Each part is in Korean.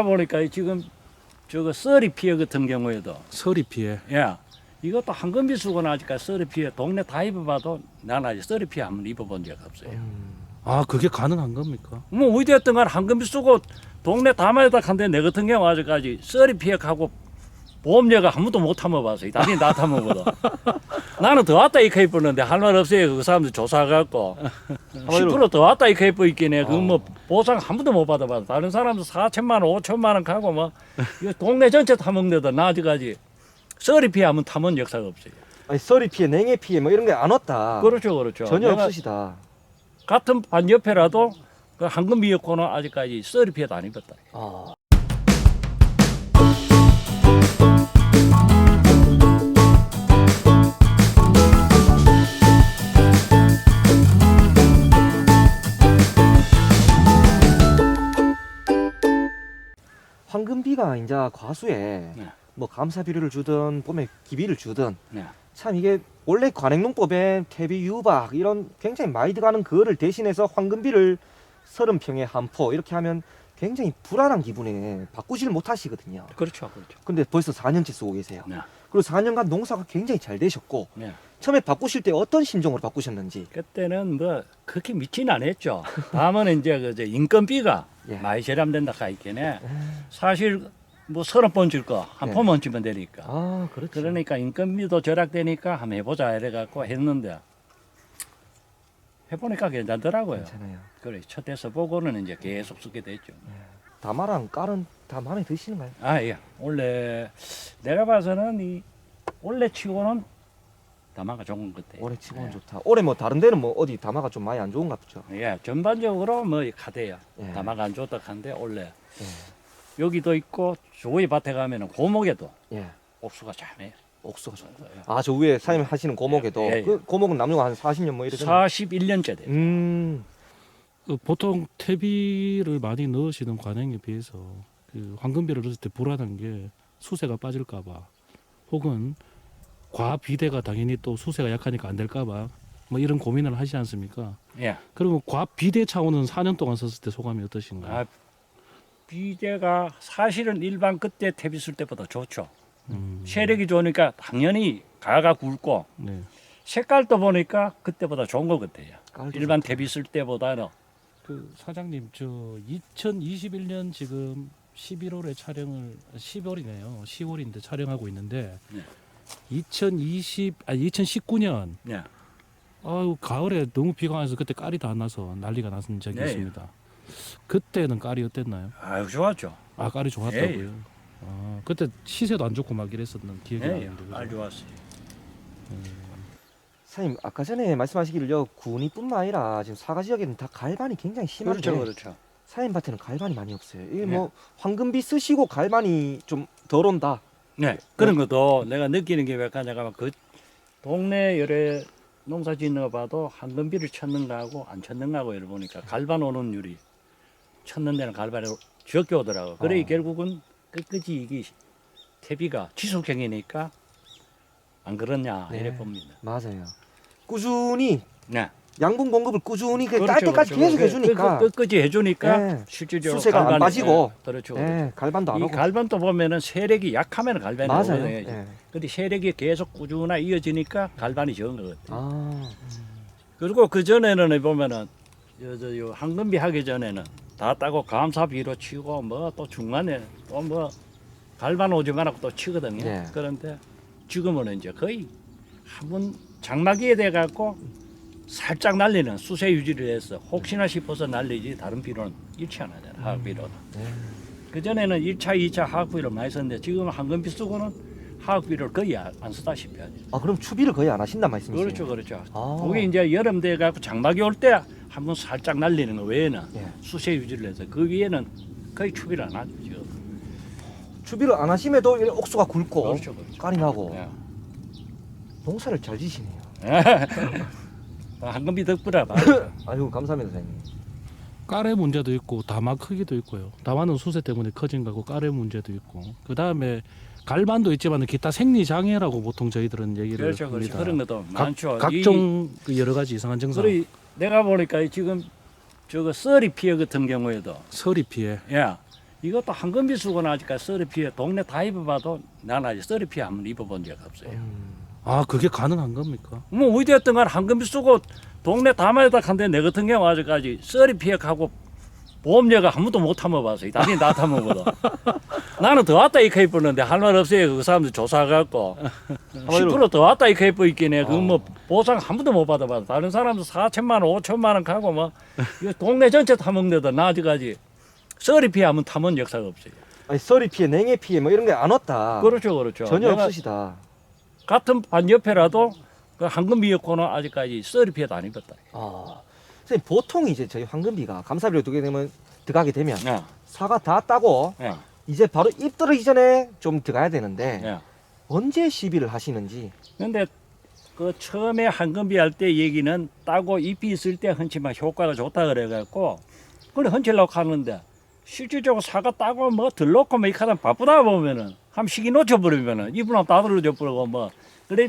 보니까 지금 저거 썰이 피해 같은 경우에도 서리 피해. 야 이것도 한금비 쓰고는 아직까지 썰이 피해 동네 다 입어봐도 나는 아직 썰이 피해 한번 입어본 적 없어요. 아 그게 가능한 겁니까? 뭐 어디였든 간에 한금비 쓰고 동네 다마에다 간데 내 같은 경우 아직까지 썰이 피해 가고 보험료가 한 번도 못 타먹어봤어요. 다시 나 타먹어도. 나는 더 왔다 이카 입었는데 할 말 없어요. 그 사람들 조사해갖고 10%더 왔다 이카 입고 있긴 해. 그뭐 보상 한 번도 못 받아봤어. 다른 사람들 4천만 원, 5천만 원 가고 뭐 이거 동네 전체 타먹는데도 나 아직까지 썰이 피해 하면 타먹은 역사가 없어요. 아니 썰이 피해, 냉해 피해 뭐 이런 게 안 왔다. 그렇죠, 그렇죠. 전혀 내가 없으시다. 같은 반 옆에라도 그 한금비였고는 아직까지 썰이 피해도 안 입었다. 아. 황금비가 이제 과수에 네. 뭐 감사비료를 주든 봄에 기비를 주든 네. 참 이게 원래 관행농법에 퇴비 유박 이런 굉장히 많이 들어가는 그거를 대신해서 황금비를 서른 평에 한 포 이렇게 하면 굉장히 불안한 기분에 바꾸지를 못하시거든요. 그렇죠, 그렇죠. 근데 벌써 4년째 쓰고 계세요. 네. 그리고 4년간 농사가 굉장히 잘 되셨고 네. 처음에 바꾸실 때 어떤 심정으로 바꾸셨는지 그때는 뭐 그렇게 안 했죠. 다음은 이제 그저 인건비가 예. 많이 절감된다 가 있겠네. 사실 뭐 서른 번 줄 거 한 예. 주면 되니까. 아 그렇죠. 그러니까 인건비도 절약되니까 한번 해보자 이래갖고 했는데 해보니까 괜찮더라고요. 괜찮아요. 그래 첫 해서 보고는 이제 계속 쓰게 됐죠. 다마랑 깔은 다 마음에 드시는가요? 아 예. 원래 내가 봐서는 이 원래 치고는 다마가 좋은 것 같아요. 올해 치고는 예. 좋다. 올해 뭐 다른 데는 뭐 어디 다마가 좀 많이 안 좋은가 보죠. 예, 전반적으로 뭐 가대요. 예. 다마가 안 좋다 한데 원래 예. 여기도 있고 조이 밭에 가면은 고목에도 예. 옥수가 참해요. 옥수가 좋다. 아저 위에 사장님 하시는 고목에도 예, 예. 그 고목은 남녀가 한 40년 뭐 이러잖아요. 41년째 돼요. 음. 그 보통 퇴비를 많이 넣으시는 관행에 비해서 그 황금비를 넣을 때 불안한 게 수세가 빠질까봐 혹은 과비대가 당연히 또 수세가 약하니까 안 될까봐 뭐 이런 고민을 하시지 않습니까? 예. 그러면 과비대 차원은 4년 동안 썼을 때 소감이 어떠신가요? 아, 비대가 사실은 일반 그때 퇴비 쓸 때보다 좋죠. 음, 세력이 좋으니까 당연히 가가 굵고 네. 색깔도 보니까 그때보다 좋은 것 같아요. 일반. 퇴비 쓸 때보다는 그 사장님 저 2021년 지금 11월에 촬영을 10월이네요. 10월인데 촬영하고 있는데 네. 2020 아 2019년 예. 아유 가을에 너무 비가 와서 그때 깔이 다안 나서 난리가 났은 적이 네. 있습니다. 그때는 깔이 어땠나요? 아유 좋았죠. 아 깔이 좋았다고요. 예. 아 그때 시세도 안 좋고 막 이랬었는 기억이 예, 나는데. 아 그죠? 좋았어요. 사장님 아까 전에 말씀하시기를요 군위뿐만 아니라 지금 사가 지역에는 다 갈반이 굉장히 심한데 그렇죠, 그렇죠. 사장님 밭에는 갈반이 많이 없어요. 이게 네. 뭐 황금비 쓰시고 갈반이 좀 덜 온다. 네, 그런 것도 내가 느끼는 게 왜냐면 그 동네 여러 농사 짓는 거 봐도 한금비를 쳤는가 하고 안 쳤는가 하고 이러 보니까 갈반 오는 율이 쳤는 데는 갈반이 적게 오더라고. 그래 어. 결국은 끝까지 이게 퇴비가 지속형이니까 안 그렇냐 네. 이래 봅니다. 맞아요. 꾸준히 네. 양분 공급을 꾸준히 그 그렇죠, 깔 때까지 그렇죠. 계속 그- 해주니까 그- 끝까지 해주니까 네. 실질적으로 수세가 안 갈반이- 빠지고. 네, 그렇죠. 예, 갈반도 안 이 오고 갈반도 보면은 세력이 약하면 갈반이 맞아요. 오거든요. 예. 근데 세력이 계속 꾸준히 이어지니까 갈반이 적은 것 같아요. 아, 그리고 그 전에는 보면은 저 저 요 황금비 하기 전에는 다 따고 감사비로 치고 뭐 또 중간에 또 뭐 갈반 오지 말라고 또 치거든요. 네. 그런데 지금은 이제 거의 한번 장마기에 돼 갖고 살짝 날리는 수세 유지를 해서 혹시나 싶어서 날리지 다른 비료는 일치 안 하잖아요. 화학 비료는. 네. 그 전에는 1차, 2차 화학 비료를 많이 썼는데 지금은 황금비 쓰고는 화학 비료를 거의 안, 안 쓰다시피 하죠. 아 그럼 추비를 거의 안 하신단 말씀이세요? 그렇죠, 그렇죠. 아. 그게 이제 여름 돼 갖고 장마기 올 때 한 번 살짝 날리는 거 외에는 예. 수세 유지를 해서 그 위에는 거의 추비를 안 하죠. 지금. 추비를 안 하심에도 이 옥수가 굵고 그렇죠, 그렇죠. 깔이 나고 예. 농사를 잘 지시네요. 황금비 덕분에 봐. 아유 감사합니다 사장님. 깔의 문제도 있고 다마 크기도 있고요. 다마는 수세 때문에 커진 거고 깔의 문제도 있고 그 다음에 갈반도 있지만 기타 생리 장애라고 보통 저희들은 얘기를 그렇죠, 합니다. 그렇죠. 그런 것도 각- 많죠. 이- 각종 그 여러 가지 이상한 증상. 그래 내가 보니까 지금 저거 썰이 피해 같은 경우에도 서리 피해. 야 이것도 한금비 쓰고는 아직까지 썰이 피해 동네 다 입어봐도 나는 아직 썰이 피해 한번 입어본 적 없어요. 음. 아 그게 가능한 겁니까? 뭐 어디였든 간에 한금비 쓰고 동네 다마에다 간데 내 같은 경우 아직까지 썰이 피해가고 보험료가 한 번도 못 타먹어봤어요. 당연히 나 타먹어도. 나는 더 왔다 이카 입었는데 할 말 없어요. 그 사람들 조사해갖고 10%더 왔다 이카 입고 있긴 해. 그뭐 보상 한 번도 못 받아봤어. 다른 사람들 4천만 원, 5천만 원 가고 뭐 이거 동네 전체 타먹는데도 나 아직까지 썰이 피해 하면 타먹은 역사가 없어요. 아니 썰이 피해, 냉해 피해 뭐 이런 게 안 왔다. 그렇죠, 그렇죠. 전혀 내가 없으시다. 같은 반 옆에라도 그 한금비였고는 아직까지 썰이 피해도 안 입었다. 아, 선생님 보통 이제 저희 황금비가 감사비로 두게 되면 들어가게 되면 예, 사과 다 따고 예, 이제 바로 입 떨어지기 전에 좀 들어가야 되는데 예. 언제 시비를 하시는지 근데 그 처음에 한금비 할 때 얘기는 따고 잎이 있을 때 헌치면 효과가 좋다 그래갖고 그래 헌치려고 하는데 실질적으로 사과 따고 뭐 들놓고 뭐 이카다 바쁘다 보면은 한 시기 놓쳐버리면은 이분 한번 다 들어져 버리고 뭐 그래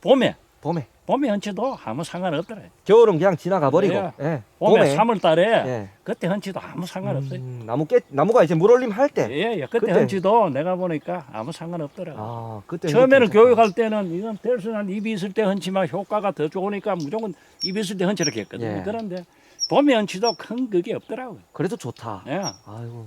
봄에 봄에 봄에 헌치도 아무 상관없더래 겨울은 그냥 지나가 버리고 예. 예. 봄에, 3월 달에 예. 그때 헌치도 아무 상관없어요 음, 나무 깨 나무가 이제 물올림 할 때. 예, 예. 그때, 그때. 헌치도 내가 보니까 아무 상관없더라고 아, 그때 처음에는. 교육할 때는 이건 대순한 입이 있을 때 헌치면 효과가 더 좋으니까 무조건 입이 있을 때 헌치를 했거든요. 예. 그런데 봄에 헌치도 큰 그게 없더라고요. 그래도 좋다. 예. 아이고.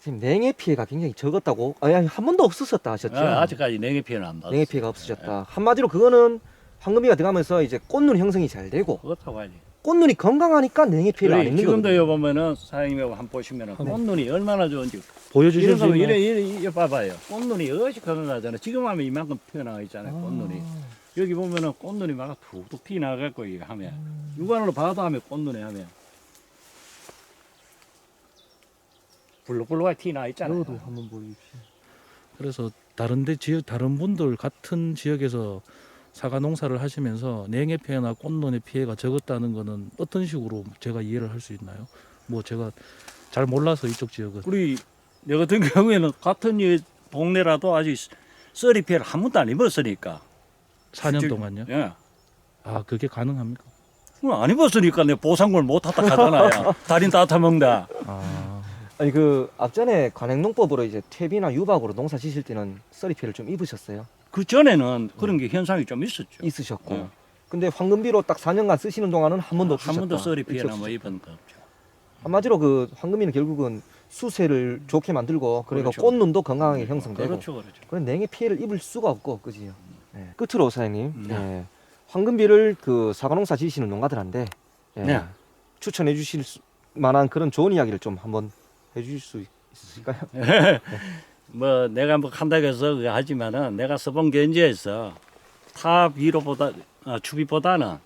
선생님 냉해 피해가 굉장히 적었다고. 아니, 아니 한 번도 없었었다 하셨죠? 아, 아직까지 냉해 피해는 안 받았어요. 냉해 피해가 없으셨다. 한마디로 그거는 황금비가 들어가면서 이제 꽃눈 형성이 잘 되고 그렇다고 하지. 꽃눈이 건강하니까 냉해 피해를 안 그래, 입는 지금도 거거든요. 여 보면은 사장님이 한번 보시면은 네. 꽃눈이 얼마나 좋은지 보여주실 이런 수거 있나요? 이래 이래 이래 봐봐요. 꽃눈이 어시 건강하잖아. 지금 하면 이만큼 튀어나와 있잖아요. 꽃눈이 여기 보면은 꽃눈이 막 툭툭 튀어나가고 이거 하면 육안으로 봐도 하면 꽃눈이 하면 블록블록하게 튀어나와 있잖아요. 이것도 한번 보여주십시오. 그래서 다른데 지역 다른 분들 같은 지역에서 사과 농사를 하시면서 냉해 피해나 꽃눈의 피해가 적었다는 거는 어떤 식으로 제가 이해를 할 수 있나요? 뭐 제가 잘 몰라서 이쪽 지역은 우리 내 같은 경우에는 같은 이 동네라도 아직 썰이 피해를 한 번도 안 입었으니까. 4년 저- 동안요. 예. 아 그게 가능합니까? 그럼 안 입었으니까 내 보상금을 못 하다 가잖아요. 달인 따뜻 먹는다. 아 아니 그 앞전에 관행농법으로 이제 퇴비나 유박으로 농사 지실 때는 썰이 피해를 좀 입으셨어요? 그 전에는 그런 게 현상이 좀 있었죠. 있으셨고. 예. 근데 황금비로 딱 4년간 쓰시는 동안은 한 번도 한 없으셨다. 번도 썰이 피해나. 뭐 입은 거 없죠. 한마디로 그 황금비는 결국은 수세를 좋게 만들고 그러니까 그렇죠. 꽃눈도 건강하게 형성되고 그렇죠, 그렇죠. 그런 냉해 피해를 입을 수가 없고 그지요. 네. 끝으로 사장님, 네. 네. 황금비를 그 사과농사 지시는 농가들한테 예, 네. 추천해 주실 수- 만한 그런 좋은 이야기를 좀 한번 해주실 수 있으실까요? 뭐 내가 뭐 한다고 해서 그거 하지만은 내가 써본 견지에서 타 비료보다 어, 추비보다는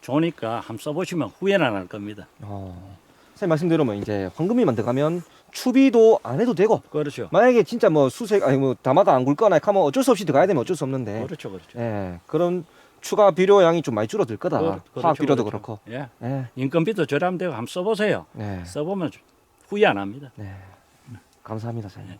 좋으니까 한번 써보시면 후회는 안 할 겁니다. 어. 선생님 말씀대로 뭐 이제 황금비만 들어가면 추비도 안 해도 되고 그렇죠. 만약에 진짜 뭐 수색 아니 뭐 다마가 안 굵거나 하면 어쩔 수 없이 들어가야 되면 어쩔 수 없는데 그렇죠, 그렇죠. 예 그런 추가 비료 양이 좀 많이 줄어들 거다 그- 화학 그렇죠, 비료도 그렇죠. 그렇고 예. 예, 인건비도 저렴되고 한번 써보세요. 네, 써보면 후회 안 합니다. 네. 감사합니다 사장님